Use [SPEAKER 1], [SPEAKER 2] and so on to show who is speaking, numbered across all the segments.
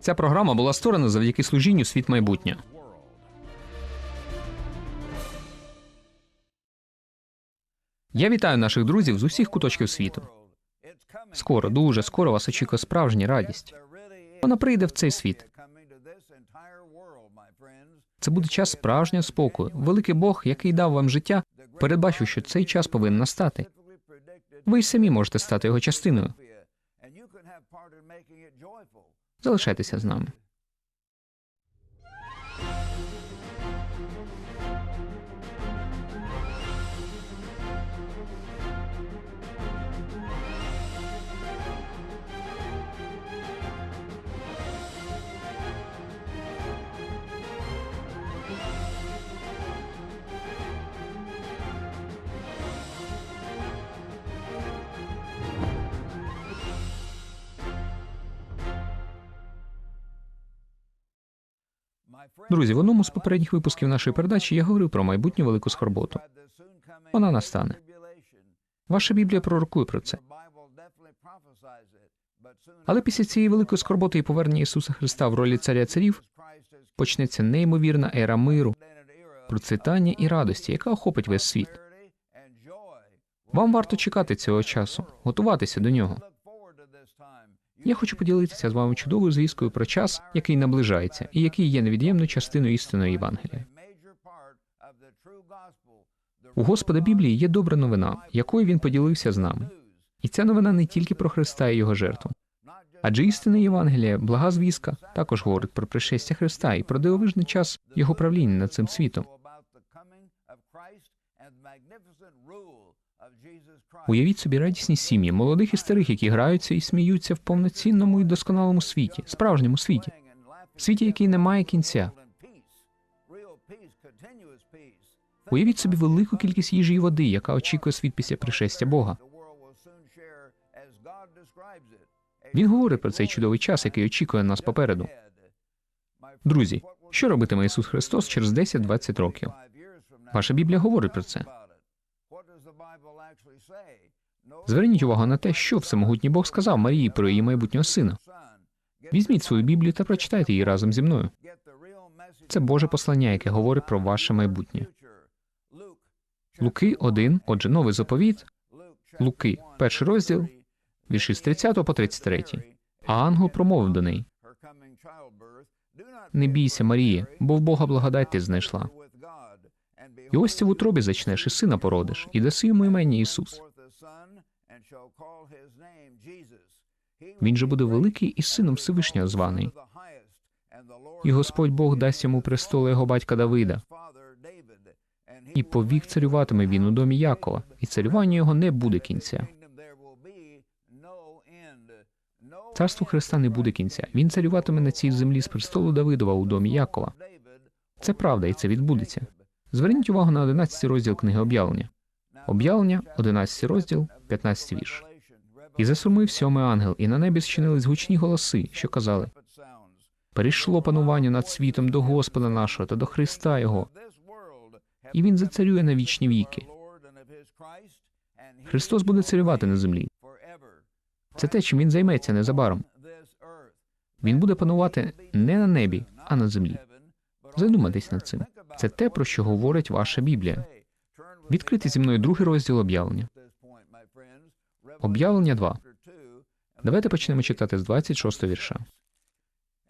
[SPEAKER 1] Ця програма була створена завдяки служінню світ майбутнє. Я вітаю наших друзів з усіх куточків світу. Скоро, дуже скоро вас очікує справжня радість. Вона прийде в цей світ. Це буде час справжнього спокою. Великий Бог, який дав вам життя, передбачив, що цей час повинен настати. Ви й самі можете стати його частиною. Залишайтеся з нами. Друзі, в одному з попередніх випусків нашої передачі я говорив про майбутню велику скорботу. Вона настане. Ваша Біблія пророкує про це. Але після цієї великої скорботи і повернення Ісуса Христа в ролі царя царів почнеться неймовірна ера миру, процвітання і радості, яка охопить весь світ. Вам варто чекати цього часу, готуватися до нього. Я хочу поділитися з вами чудовою звісткою про час, який наближається, і який є невід'ємною частиною істинної Євангелія. У Господа Біблії є добра новина, якою він поділився з нами. І ця новина не тільки про Христа і його жертву. Адже істина Євангелія, блага звістка, також говорить про пришестя Христа і про дивовижний час його правління над цим світом. Уявіть собі радісні сім'ї, молодих і старих, які граються і сміються в повноцінному і досконалому світі, справжньому світі, світі, який не має кінця. Уявіть собі велику кількість їжі і води, яка очікує світ після пришестя Бога. Він говорить про цей чудовий час, який очікує нас попереду. Друзі, що робитиме Ісус Христос через 10-20 років? Ваша Біблія говорить про це. Зверніть увагу на те, що всемогутній Бог сказав Марії про її майбутнього сина. Візьміть свою Біблію та прочитайте її разом зі мною. Це Боже послання, яке говорить про ваше майбутнє. Луки 1, отже, новий заповіт. Луки, перший розділ, вірші з 30 по 33. А ангел промовив до неї: Не бійся, Марія, бо в Бога благодать ти знайшла. І ось ти в утробі зачнеш і сина породиш, і даси йому імені Ісус. Він же буде великий і сином Всевишнього званий. І Господь Бог дасть йому престол його батька Давида. І повік царюватиме він у домі Якова, і царювання його не буде кінця. Царству Христа не буде кінця. Він царюватиме на цій землі з престолу Давидова у домі Якова. Це правда, і це відбудеться. Зверніть увагу на 11 розділ книги об'явлення. Об'явлення, 11 розділ, 15 вірш. І засумив сьомий ангел, і на небі зчинились гучні голоси, що казали: Перейшло панування над світом до Господа нашого та до Христа Його, і він зацарює на вічні віки. Христос буде царювати на землі. Це те, чим він займеться незабаром. Він буде панувати не на небі, а на землі. Задумайтесь над цим. Це те, про що говорить ваша Біблія. Відкрити зі мною другий розділ об'явлення. Об'явлення 2. Давайте почнемо читати з 26 вірша.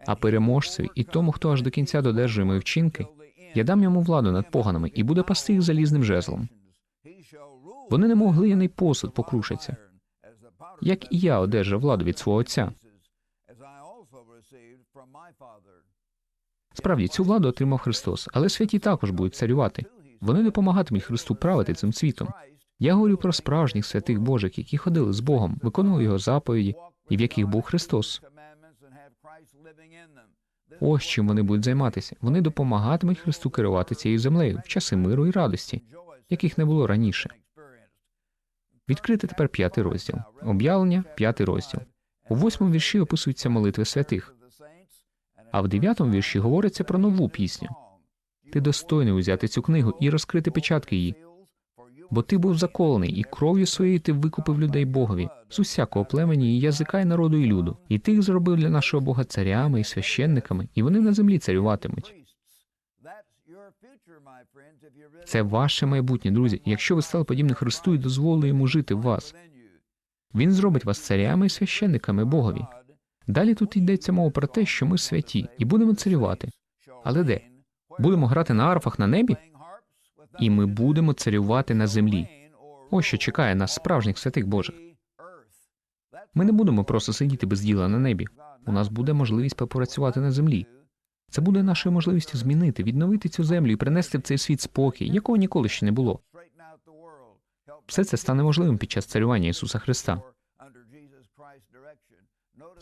[SPEAKER 1] А переможцеві і тому, хто аж до кінця додержує мої вчинки, я дам йому владу над поганими і буде пасти їх залізним жезлом. Вони не могли глиняний посуд покрушаться, як і я одержав владу від свого отця. Справді, цю владу отримав Христос, але святі також будуть царювати. Вони допомагатимуть Христу правити цим світом. Я говорю про справжніх святих Божих, які ходили з Богом, виконували його заповіді, і в яких був Христос. Ось чим вони будуть займатися. Вони допомагатимуть Христу керувати цією землею в часи миру і радості, яких не було раніше. Відкрити тепер п'ятий розділ. Об'явлення, п'ятий розділ. У восьмому вірші описуються молитви святих, а в дев'ятому вірші говориться про нову пісню. Ти достойний узяти цю книгу і розкрити печатки її, Бо ти був заколений, і кров'ю своєю ти викупив людей Богові з усякого племені, і язика, і народу, і люду. І ти їх зробив для нашого Бога царями і священниками, і вони на землі царюватимуть. Це ваше майбутнє, друзі. Якщо ви стали подібні Христу і дозволили йому жити в вас, він зробить вас царями і священниками Богові. Далі тут йдеться мова про те, що ми святі і будемо царювати. Але де? Будемо грати на арфах на небі? І ми будемо царювати на землі. Ось що чекає нас справжніх святих Божих. Ми не будемо просто сидіти без діла на небі. У нас буде можливість попрацювати на землі. Це буде нашою можливістю змінити, відновити цю землю і принести в цей світ спокій, якого ніколи ще не було. Все це стане можливим під час царювання Ісуса Христа.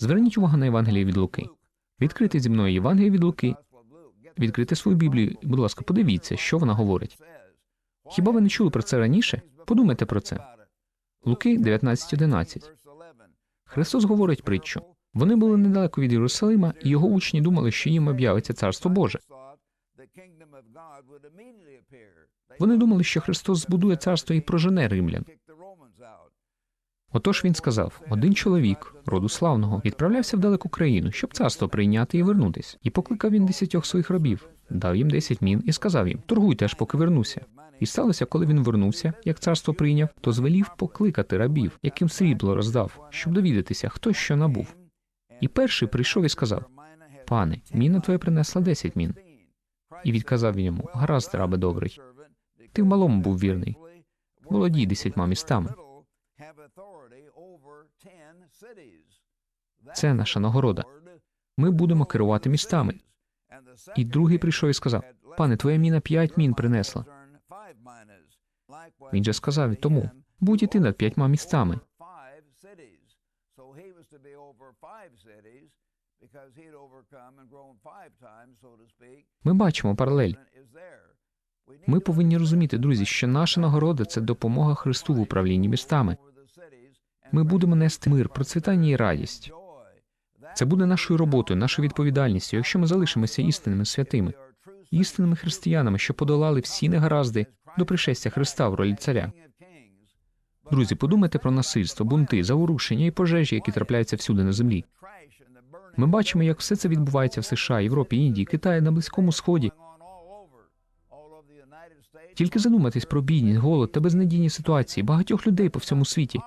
[SPEAKER 1] Зверніть увагу на Євангеліє від Луки. Відкрити зі мною Євангеліє від Луки, відкрити свою Біблію, і, будь ласка, подивіться, що вона говорить. Хіба ви не чули про це раніше? Подумайте про це. Луки 19.11. Христос говорить притчу. Вони були недалеко від Єрусалима, і його учні думали, що їм об'явиться царство Боже. Вони думали, що Христос збудує царство і прожене римлян. Отож він сказав: один чоловік, роду славного, відправлявся в далеку країну, щоб царство прийняти і вернутись. І покликав він десятьох своїх рабів, дав їм десять мін і сказав їм: торгуйте аж поки вернуся. І сталося, коли він вернувся, як царство прийняв, то звелів покликати рабів, яким срібло роздав, щоб довідатися, хто що набув. І перший прийшов і сказав: Пане, міна твоя принесла десять мін. І відказав він йому: Гаразд, рабе добрий. Ти в малому був вірний. Володій десятьма містами. Це наша нагорода. Ми будемо керувати містами. І другий прийшов і сказав: Пане, твоя міна п'ять мін принесла. Він же сказав тому: будь і ти над п'ятьма містами. Ми бачимо паралель. Ми повинні розуміти, друзі, що наша нагорода це допомога Христу в управлінні містами. Ми будемо нести мир, процвітання і радість. Це буде нашою роботою, нашою відповідальністю, якщо ми залишимося істинними святими, істинними християнами, що подолали всі негаразди до пришестя Христа в ролі царя. Друзі, подумайте про насильство, бунти, заворушення і пожежі, які трапляються всюди на землі. Ми бачимо, як все це відбувається в США, Європі, Індії, Китаї, на Близькому Сході. Тільки задумайтесь про бідність, голод та безнадійні ситуації багатьох людей по всьому світі.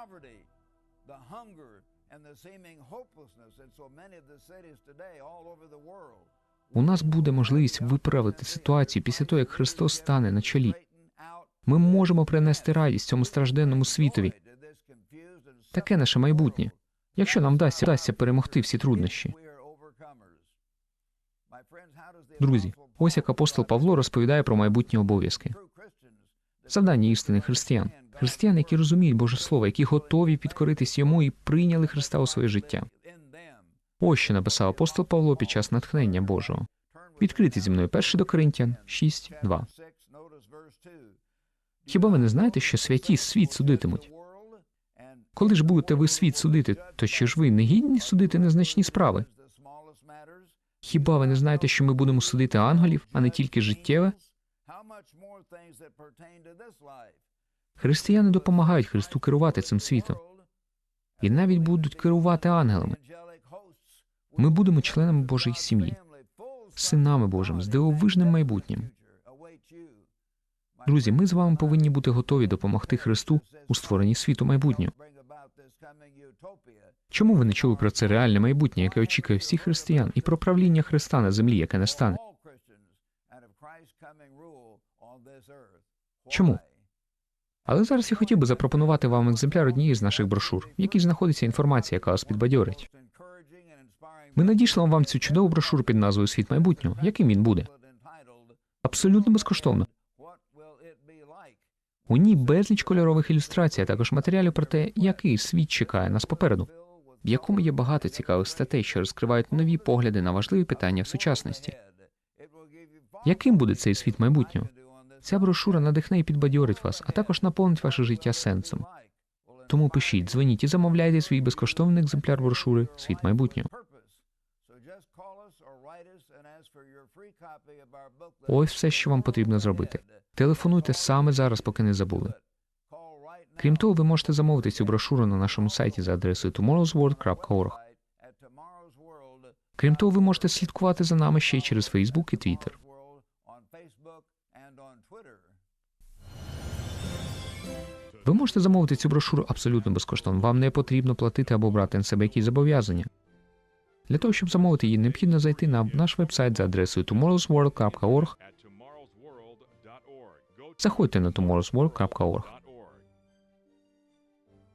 [SPEAKER 1] У нас буде можливість виправити ситуацію після того, як Христос стане на чолі. Ми можемо принести радість цьому стражденному світові. Таке наше майбутнє. Якщо нам вдасться, вдасться перемогти всі труднощі. Друзі, ось як апостол Павло розповідає про майбутні обов'язки. Завдання істинних християн, християн, які розуміють Боже Слово, які готові підкоритись йому і прийняли Христа у своє життя. Ось що написав апостол Павло під час натхнення Божого. Відкрити зі мною перший до Коринтян 6.2. Хіба ви не знаєте, що святі світ судитимуть? Коли ж будете ви світ судити, то чи ж ви не гідні судити незначні справи? Хіба ви не знаєте, що ми будемо судити ангелів, а не тільки життєве? Християни допомагають Христу керувати цим світом і навіть будуть керувати ангелами. Ми будемо членами Божої сім'ї, синами Божими з дивовижним майбутнім. Друзі, ми з вами повинні бути готові допомогти Христу у створенні світу майбутнього. Чому ви не чули про це реальне майбутнє, яке очікує всіх християн, і про правління Христа на землі, яке настане? Чому? Але зараз я хотів би запропонувати вам екземпляр однієї з наших брошур, в якій знаходиться інформація, яка вас підбадьорить. Ми надійшли вам цю чудову брошуру під назвою Світ майбутнього. Яким він буде? Абсолютно безкоштовно. У ній безліч кольорових ілюстрацій, а також матеріалів про те, який світ чекає нас попереду, в якому є багато цікавих статей, що розкривають нові погляди на важливі питання в сучасності. Яким буде цей світ майбутнього? Ця брошура надихне і підбадьорить вас, а також наповнить ваше життя сенсом. Тому пишіть, дзвоніть і замовляйте свій безкоштовний екземпляр брошури Світ майбутнього. Ось все, що вам потрібно зробити. Телефонуйте саме зараз, поки не забули. Крім того, ви можете замовити цю брошуру на нашому сайті за адресою tomorrowsworld.org. Крім того, ви можете слідкувати за нами ще й через Facebook і Twitter. Ви можете замовити цю брошуру абсолютно безкоштовно. Вам не потрібно платити або брати на себе якісь зобов'язання. Для того, щоб замовити її, необхідно зайти на наш вебсайт за адресою tomorrowsworld.org. Заходьте на tomorrowsworld.org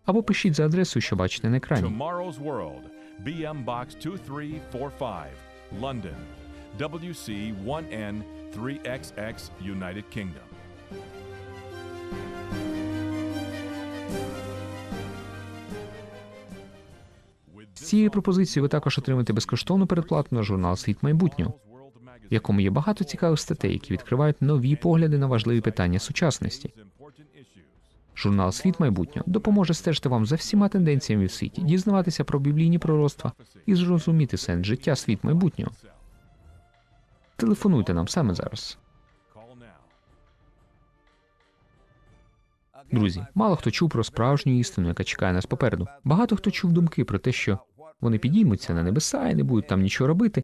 [SPEAKER 1] або пишіть за адресою, що бачите на екрані.
[SPEAKER 2] Tomorrow's World, BM Box 2345, London, WC 1N 3XX, United Kingdom.
[SPEAKER 1] З цією пропозицією ви також отримаєте безкоштовну передплату на журнал Світ майбутнього, в якому є багато цікавих статей, які відкривають нові погляди на важливі питання сучасності. Журнал Світ майбутнього допоможе стежити вам за всіма тенденціями в світі, дізнаватися про біблійні пророцтва і зрозуміти сенс життя світ майбутнього. Телефонуйте нам саме зараз. Друзі, мало хто чув про справжню істину, яка чекає нас попереду. Багато хто чув думки про те, що вони підіймуться на небеса і не будуть там нічого робити.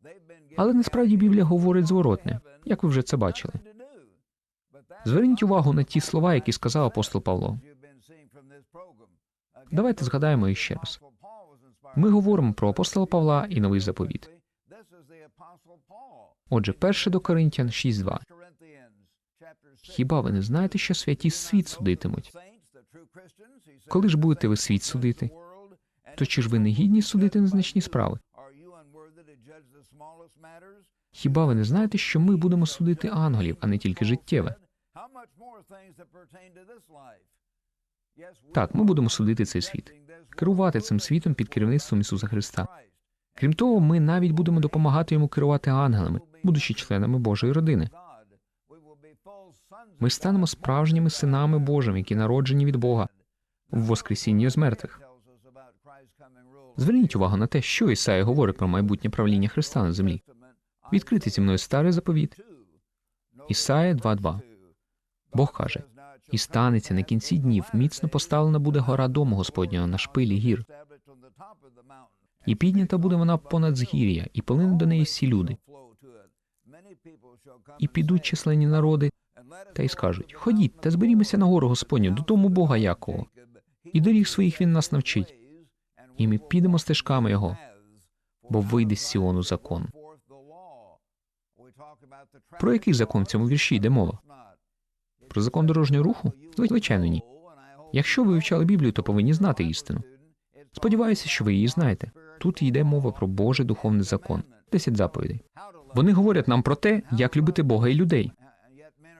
[SPEAKER 1] Але насправді Біблія говорить зворотне, як ви вже це бачили. Зверніть увагу на ті слова, які сказав апостол Павло. Давайте згадаємо їх ще раз. Ми говоримо про апостола Павла і новий заповіт. Отже, 1 до Коринтян 6.2. Хіба ви не знаєте, що святі світ судитимуть? Коли ж будете ви світ судити, то чи ж ви не гідні судити незначні справи? Хіба ви не знаєте, що ми будемо судити ангелів, а не тільки життєве? Так, ми будемо судити цей світ, керувати цим світом під керівництвом Ісуса Христа. Крім того, ми навіть будемо допомагати йому керувати ангелами, будучи членами Божої родини. Ми станемо справжніми синами Божими, які народжені від Бога в Воскресінні з мертвих. Зверніть увагу на те, що Ісая говорить про майбутнє правління Христа на землі. Відкрити зі мною старий заповіт. Ісая 2.2. Бог каже: І станеться на кінці днів, міцно поставлена буде гора дому Господнього на шпилі гір, і піднята буде вона понад згір'я, і полине до неї всі люди. І підуть численні народи, та й скажуть: Ходіть та зберімося на гору Господню, до тому Бога Якова, і доріг своїх він нас навчить, і ми підемо стежками його, бо вийде з Сіону закон. Про який закон в цьому вірші йде мова? Про закон дорожнього руху? Звичайно, ні. Якщо ви вивчали Біблію, то повинні знати істину. Сподіваюся, що ви її знаєте. Тут йде мова про Божий духовний закон, 10 заповідей. Вони говорять нам про те, як любити Бога і людей.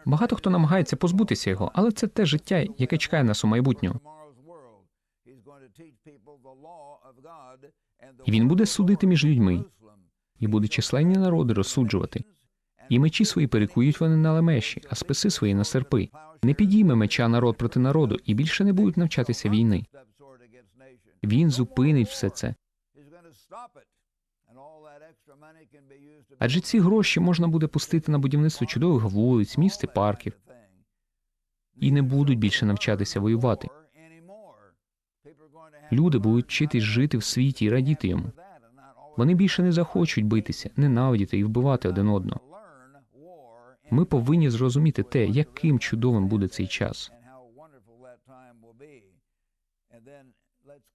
[SPEAKER 1] Багато хто намагається позбутися його, але це те життя, яке чекає нас у майбутньому. І він буде судити між людьми, і буде численні народи розсуджувати. І мечі свої перекують вони на лемеші, а списи свої на серпи. Не підійме меча народ проти народу, і більше не будуть навчатися війни. Він зупинить все це. Адже ці гроші можна буде пустити на будівництво чудових вулиць, міст і парків, і не будуть більше навчатися воювати. Люди будуть вчитись жити в світі і радіти йому. Вони більше не захочуть битися, ненавидіти і вбивати один одного. Ми повинні зрозуміти те, яким чудовим буде цей час.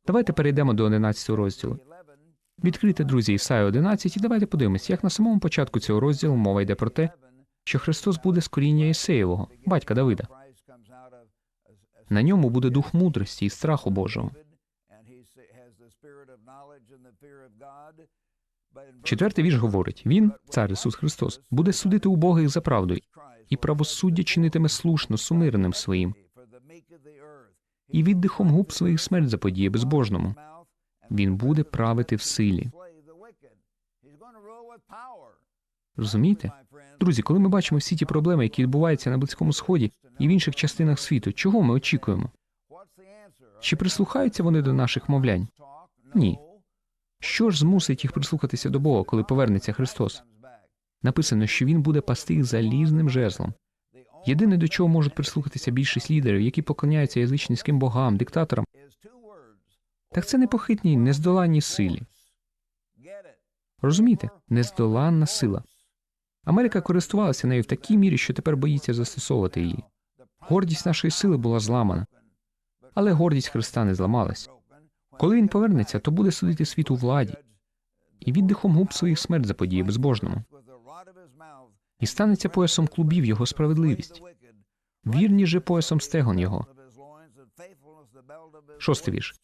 [SPEAKER 1] Давайте перейдемо до 11 розділу. Відкрийте, друзі, Ісаю 11, і давайте подивимося, як на самому початку цього розділу мова йде про те, що Христос буде з коріння Ісеєвого, батька Давида. На ньому буде дух мудрості і страху Божого. Четвертий вірш говорить: Він, цар Ісус Христос, буде судити убогих за правдою, і правосуддя чинитиме слушно сумирним своїм, і віддихом губ своїх смерть заподіє безбожному. Він буде правити в силі. Розумієте? Друзі, коли ми бачимо всі ті проблеми, які відбуваються на Близькому Сході і в інших частинах світу, чого ми очікуємо? Чи прислухаються вони до наших мовлянь? Ні. Що ж змусить їх прислухатися до Бога, коли повернеться Христос? Написано, що Він буде пасти їх залізним жезлом. Єдине, до чого можуть прислухатися більшість лідерів, які поклоняються язичницьким богам, диктаторам, так це непохитній, нездоланній силі. Розумієте, нездоланна сила. Америка користувалася нею в такій мірі, що тепер боїться застосовувати її. Гордість нашої сили була зламана, але гордість Христа не зламалась. Коли він повернеться, то буде судити світ у владі і віддихом губ своїх смерть заподіє безбожному. І станеться поясом клубів його справедливість, вірні же поясом стегон його. Шостий вірш.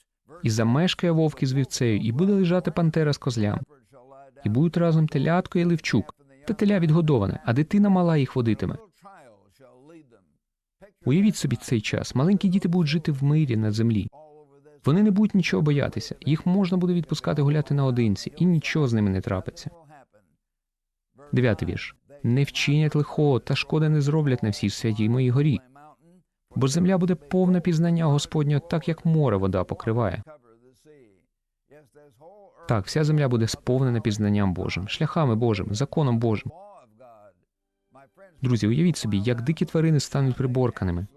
[SPEAKER 1] І замешкає вовк із вівцею, і буде лежати пантера з козлям, і будуть разом телятко і ливчук, та теля відгодоване, а дитина мала їх водитиме. Уявіть собі цей час. Маленькі діти будуть жити в мирі на землі. Вони не будуть нічого боятися. Їх можна буде відпускати гуляти наодинці, і нічого з ними не трапиться. Дев'ятий вірш. Не вчинять лихого, та шкоди не зроблять на всій святій моїй горі, бо земля буде повна пізнання Господнього, так як море вода покриває. Так, вся земля буде сповнена пізнанням Божим, шляхами Божими, законом Божим. Друзі, уявіть собі, як дикі тварини стануть приборканими.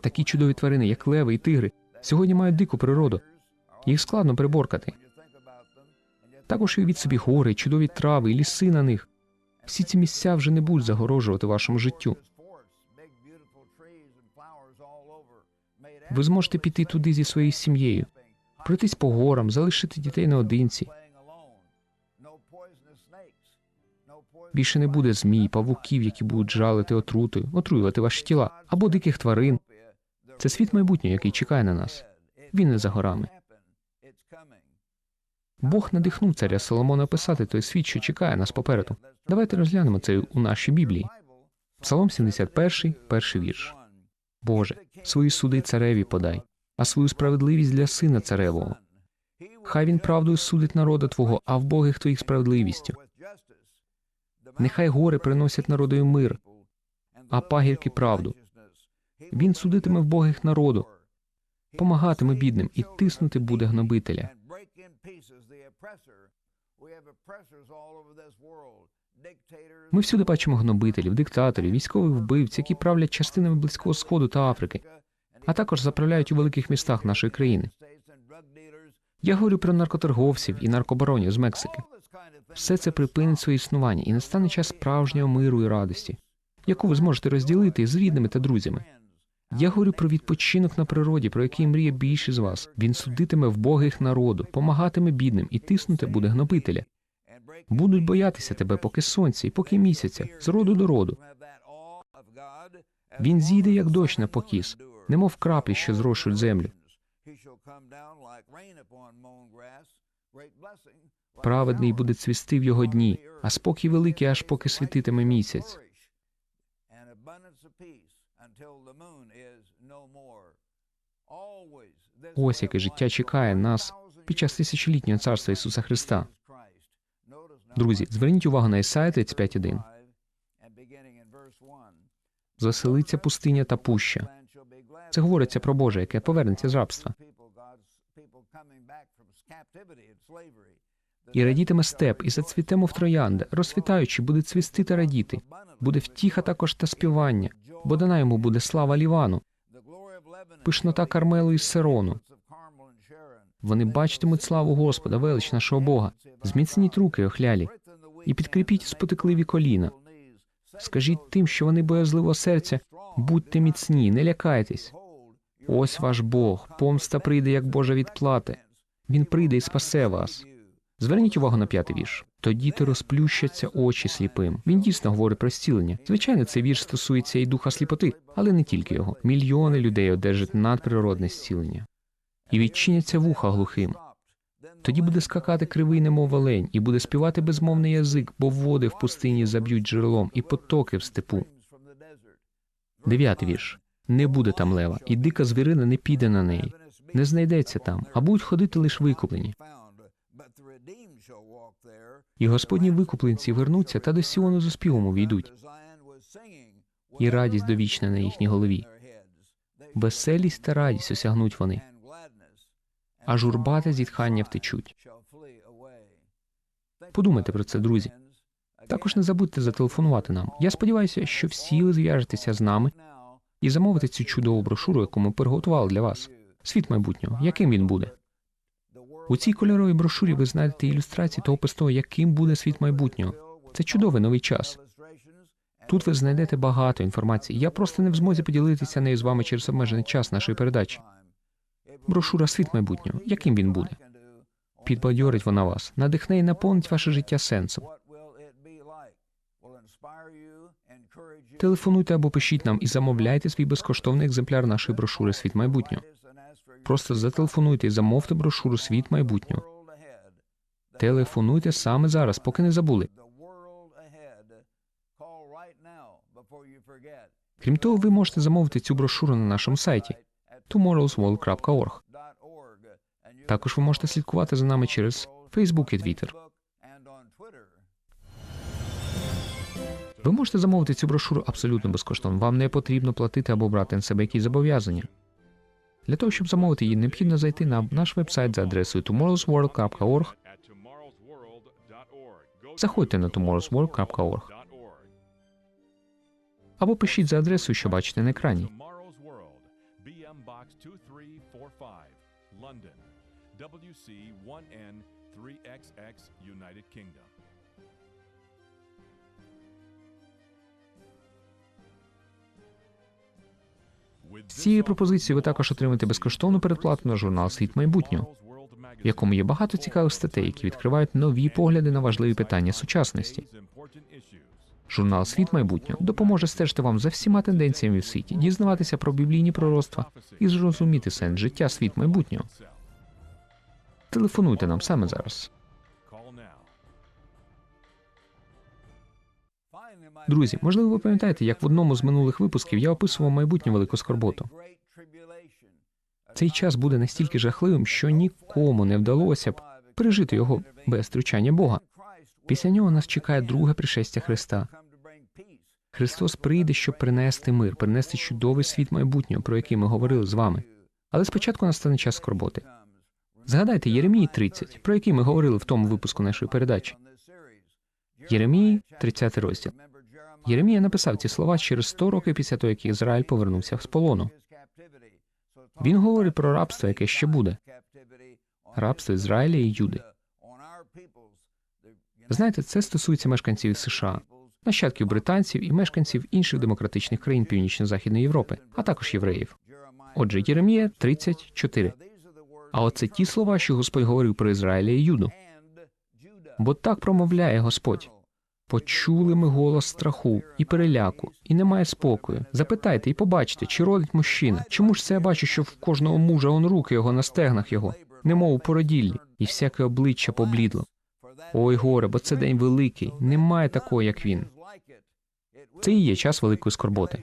[SPEAKER 1] Такі чудові тварини, як леви і тигри, сьогодні мають дику природу. Їх складно приборкати. Також уявіть собі гори, чудові трави ліси на них. Всі ці місця вже не будуть загорожувати вашому життю. Ви зможете піти туди зі своєю сім'єю, пройтись по горам, залишити дітей наодинці. Більше не буде змій, павуків, які будуть жалити отрутою, отруювати ваші тіла або диких тварин. Це світ майбутнього, який чекає на нас. Він не за горами. Бог надихнув царя Соломона описати той світ, що чекає нас попереду. Давайте розглянемо це у нашій Біблії. Псалом 71, перший вірш. Боже, свої суди цареві подай, а свою справедливість для сина царевого. Хай він правдою судить народа Твого, а в богих твоїх справедливістю. Нехай гори приносять народові мир, а пагірки правду. Він судитиме в богих народу, помагатиме бідним і тиснути буде гнобителя. Ми всюди бачимо гнобителів, диктаторів, військових вбивць, які правлять частинами Близького Сходу та Африки, а також заправляють у великих містах нашої країни. Я говорю про наркоторговців і наркобаронів з Мексики. Все це припинить своє існування і настане час справжнього миру і радості, яку ви зможете розділити з рідними та друзями. Я говорю про відпочинок на природі, про який мріє більшість з вас. Він судитиме вбогих народу, помагатиме бідним і тиснути буде гнобителя. Будуть боятися тебе, поки сонця і поки місяця, з роду до роду. Він зійде, як дощ на покіс, немов краплі, що зрошують землю. Праведний буде цвісти в його дні, а спокій великий, аж поки світитиме місяць. Ось яке життя чекає нас під час тисячолітнього царства Ісуса Христа. Друзі, зверніть увагу на Ісая 35.1. Звеселиться пустиня та пуща. Це говориться про Боже, яке повернеться з рабства. І радітиме степ, і зацвіте, мов троянда, розцвітаючи, буде цвісти та радіти, буде втіха також та співання, бо дана йому буде слава Лівану, пишнота Кармелу і Сирону. Вони бачитимуть славу Господа, велич нашого Бога, зміцніть руки охлялі, і підкріпіть спотекливі коліна. Скажіть тим, що вони боязливого серця, будьте міцні, не лякайтесь. Ось ваш Бог, помста прийде, як Божа відплата. Він прийде і спасе вас. Зверніть увагу на п'ятий вірш. Тоді ти розплющаться очі сліпим. Він дійсно говорить про зцілення. Звичайно, цей вірш стосується і духа сліпоти, але не тільки його. Мільйони людей одержать надприродне зцілення. І відчиняться вуха глухим. Тоді буде скакати кривий, немов олень, і буде співати безмовний язик, бо води в пустині заб'ють джерелом, і потоки в степу. Дев'ятий вірш. Не буде там лева, і дика звірина не піде на неї, не знайдеться там, а будуть ходити лише викуплені. І Господні викупленці вернуться та до Сіону з співом увійдуть, і радість довічна на їхній голові. Веселість та радість осягнуть вони, а журба та зітхання втечуть. Подумайте про це, друзі. Також не забудьте зателефонувати нам. Я сподіваюся, що всі ви зв'яжетеся з нами і замовите цю чудову брошуру, яку ми приготували для вас. Світ майбутнього, яким він буде? У цій кольоровій брошурі ви знайдете ілюстрації того, яким буде світ майбутнього. Це чудовий новий час. Тут ви знайдете багато інформації. Я просто не в змозі поділитися нею з вами через обмежений час нашої передачі. Брошура Світ майбутнього. Яким він буде? Підбадьорить вона вас, надихне і наповнить ваше життя сенсом. Телефонуйте або пишіть нам і замовляйте свій безкоштовний екземпляр нашої брошури Світ майбутнього. Просто зателефонуйте і замовте брошуру Світ майбутнього. Телефонуйте саме зараз, поки не забули. Крім того, ви можете замовити цю брошуру на нашому сайті tomorrowsworld.org. Також ви можете слідкувати за нами через Facebook і Twitter. Ви можете замовити цю брошуру абсолютно безкоштовно. Вам не потрібно платити або брати на себе якісь зобов'язання. Для того, щоб замовити її, необхідно зайти на наш вебсайт за адресою tomorrowsworld.org. Заходьте на tomorrowsworld.org або пишіть за адресою, що бачите на екрані.
[SPEAKER 2] Tomorrow's World, BM
[SPEAKER 1] З цією пропозицією ви також отримаєте безкоштовну передплату на журнал Світ майбутнього, в якому є багато цікавих статей, які відкривають нові погляди на важливі питання сучасності. Журнал Світ майбутнього допоможе стежити вам за всіма тенденціями в світі, дізнаватися про біблійні пророцтва і зрозуміти сенс життя світ майбутнього. Телефонуйте нам саме зараз. Друзі, можливо, ви пам'ятаєте, як в одному з минулих випусків я описував майбутню велику скорботу. Цей час буде настільки жахливим, що нікому не вдалося б пережити його без втручання Бога. Після нього нас чекає друге пришестя Христа. Христос прийде, щоб принести мир, принести чудовий світ майбутнього, про який ми говорили з вами. Але спочатку настане час скорботи. Згадайте Єремії 30, про який ми говорили в тому випуску нашої передачі. Єремії, 30 розділ. Єремія написав ці слова через 100 років після того, як Ізраїль повернувся з полону. Він говорить про рабство, яке ще буде. Рабство Ізраїля і Юди. Знаєте, це стосується мешканців США, нащадків британців і мешканців інших демократичних країн Північно-Західної Європи, а також євреїв. Отже, Єремія 34. А оце ті слова, що Господь говорив про Ізраїля і Юду. Бо так промовляє Господь. Почули ми голос страху і переляку, і немає спокою. Запитайте і побачите, чи родить мужчина. Чому ж це я бачу, що в кожного мужа он руки його на стегнах його, немов у породіллі, і всяке обличчя поблідло. Ой, горе, бо це день великий, немає такого, як він. Це і є час великої скорботи.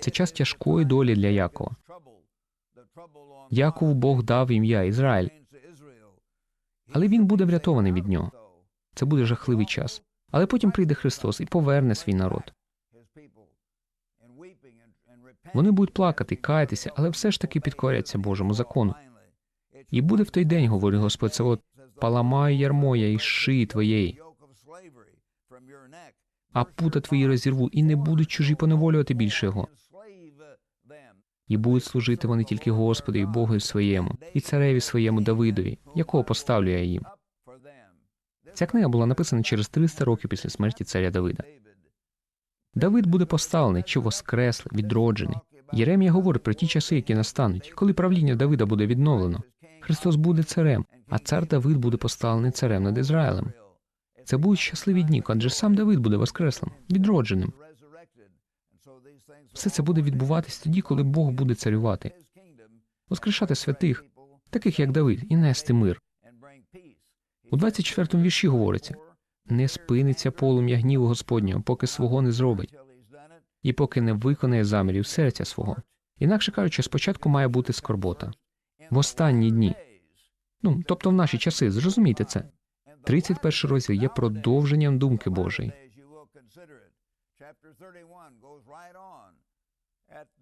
[SPEAKER 1] Це час тяжкої долі для Якова. Якову Бог дав ім'я Ізраїль, але він буде врятований від нього. Це буде жахливий час. Але потім прийде Христос і поверне свій народ. Вони будуть плакати, каятися, але все ж таки підкоряться Божому закону. І буде в той день, говорить Господь Савот, поламаю ярмо я із шиї твоєї, а пута твої розірву, і не будуть чужі поневолювати більше його. І будуть служити вони тільки Господу і Богу своєму, і цареві своєму Давидові, якого поставлю я їм. Ця книга була написана через 300 років після смерті царя Давида. Давид буде поставлений чи воскреслий, відроджений. Єремія говорить про ті часи, які настануть, коли правління Давида буде відновлено. Христос буде царем, а цар Давид буде поставлений царем над Ізраїлем. Це будуть щасливі дні, адже сам Давид буде воскреслим, відродженим. Все це буде відбуватись тоді, коли Бог буде царювати, воскрешати святих, таких як Давид, і нести мир. У 24-му вірші говориться: не спиниться полум'я гніву Господнього, поки свого не зробить, і поки не виконає замірів серця свого. Інакше кажучи, спочатку має бути скорбота. В останні дні. Ну, тобто в наші часи, зрозумійте це. 31 розділ є продовженням думки Божої.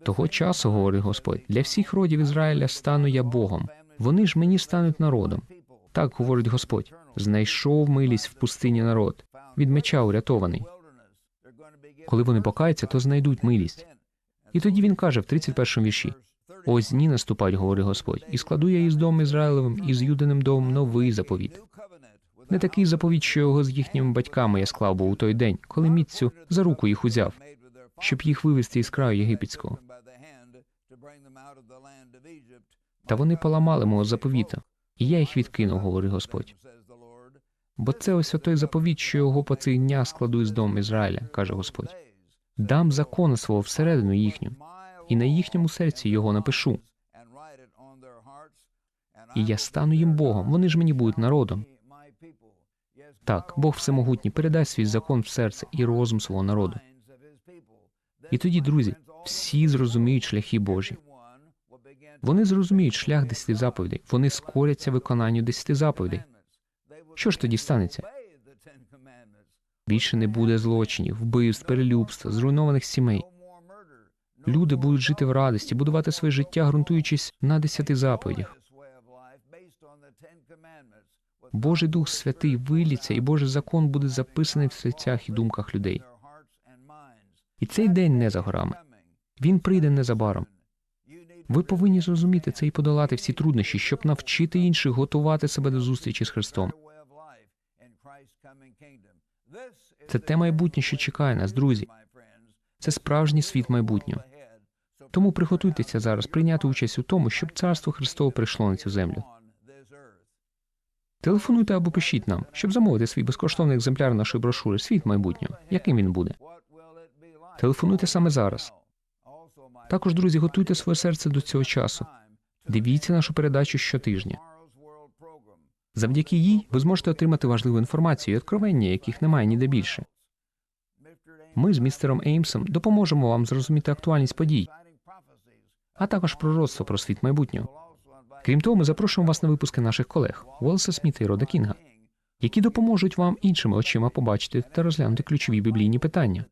[SPEAKER 1] Того часу, говорить Господь, для всіх родів Ізраїля стану я Богом. Вони ж мені стануть народом. Так говорить Господь: знайшов милість в пустині народ, від меча урятований. Коли вони покаються, то знайдуть милість. І тоді він каже в 31 вірші: Ось дні наступать, говорить Господь, і складу я із домом Ізраїлевим і з Юдиним домом новий заповіт. Не такий заповіт, що його з їхніми батьками я склав був у той день, коли мітцю за руку їх узяв, щоб їх вивести із краю єгипетського. Та вони поламали мого заповіта, і я їх відкинув, говорить Господь. Бо це ось отой заповіт, що його по цих днях складу із дому Ізраїля, каже Господь. Дам закона свого всередину їхню, і на їхньому серці його напишу. І я стану їм Богом, вони ж мені будуть народом. Так, Бог всемогутній передасть свій закон в серце і розум свого народу. І тоді, друзі, всі зрозуміють шляхи Божі. Вони зрозуміють шлях десяти заповідей, вони скоряться виконанню десяти заповідей. Що ж тоді станеться? Більше не буде злочинів, вбивств, перелюбств, зруйнованих сімей. Люди будуть жити в радості, будувати своє життя, ґрунтуючись на десяти заповідях. Божий Дух Святий виліться, і Божий закон буде записаний в серцях і думках людей. І цей день не за горами. Він прийде незабаром. Ви повинні зрозуміти це і подолати всі труднощі, щоб навчити інших готувати себе до зустрічі з Христом. Це те майбутнє, що чекає нас, друзі. Це справжній світ майбутнього. Тому приготуйтеся зараз прийняти участь у тому, щоб царство Христово прийшло на цю землю. Телефонуйте або пишіть нам, щоб замовити свій безкоштовний екземпляр нашої брошури Світ майбутнього. Яким він буде? Телефонуйте саме зараз. Також, друзі, готуйте своє серце до цього часу. Дивіться нашу передачу щотижня. Завдяки їй ви зможете отримати важливу інформацію і откровення, яких немає ніде більше. Ми з містером Еймсом допоможемо вам зрозуміти актуальність подій, а також пророцтво про світ майбутнього. Крім того, ми запрошуємо вас на випуски наших колег Уолса Сміта і Рода Кінга, які допоможуть вам іншими очима побачити та розглянути ключові біблійні питання.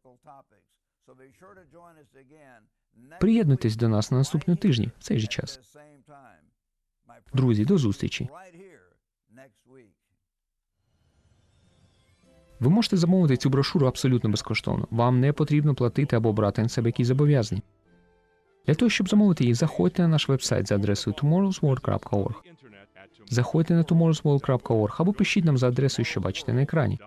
[SPEAKER 1] Приєднуйтесь до нас на наступному тижні в цей же час. Друзі, до зустрічі. Ви можете замовити цю брошуру абсолютно безкоштовно. Вам не потрібно платити або брати на себе якісь зобов'язання. Для того, щоб замовити її, заходьте на наш вебсайт за адресою tomorrowsworld.org. Заходьте на tomorrowsworld.org або пишіть нам за адресою, що бачите на екрані.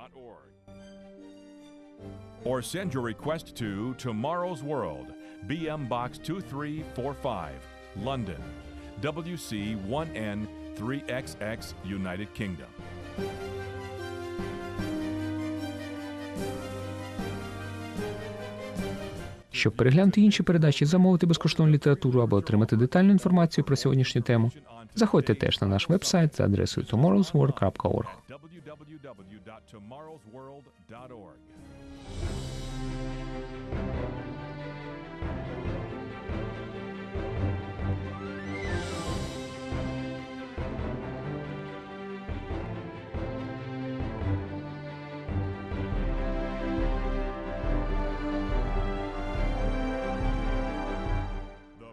[SPEAKER 2] Or send your request to Tomorrow's World, BM Box 2345, London, WC1N 3XX, United Kingdom.
[SPEAKER 1] Щоб переглянути інші передачі, замовити безкоштовну літературу або отримати детальну інформацію про сьогоднішню тему, заходьте теж на наш вебсайт за адресою tomorrowsworld.org.
[SPEAKER 2] www.tomorrowsworld.org.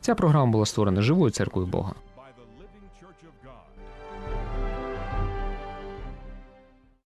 [SPEAKER 1] Ця програма була створена живою церквою Бога.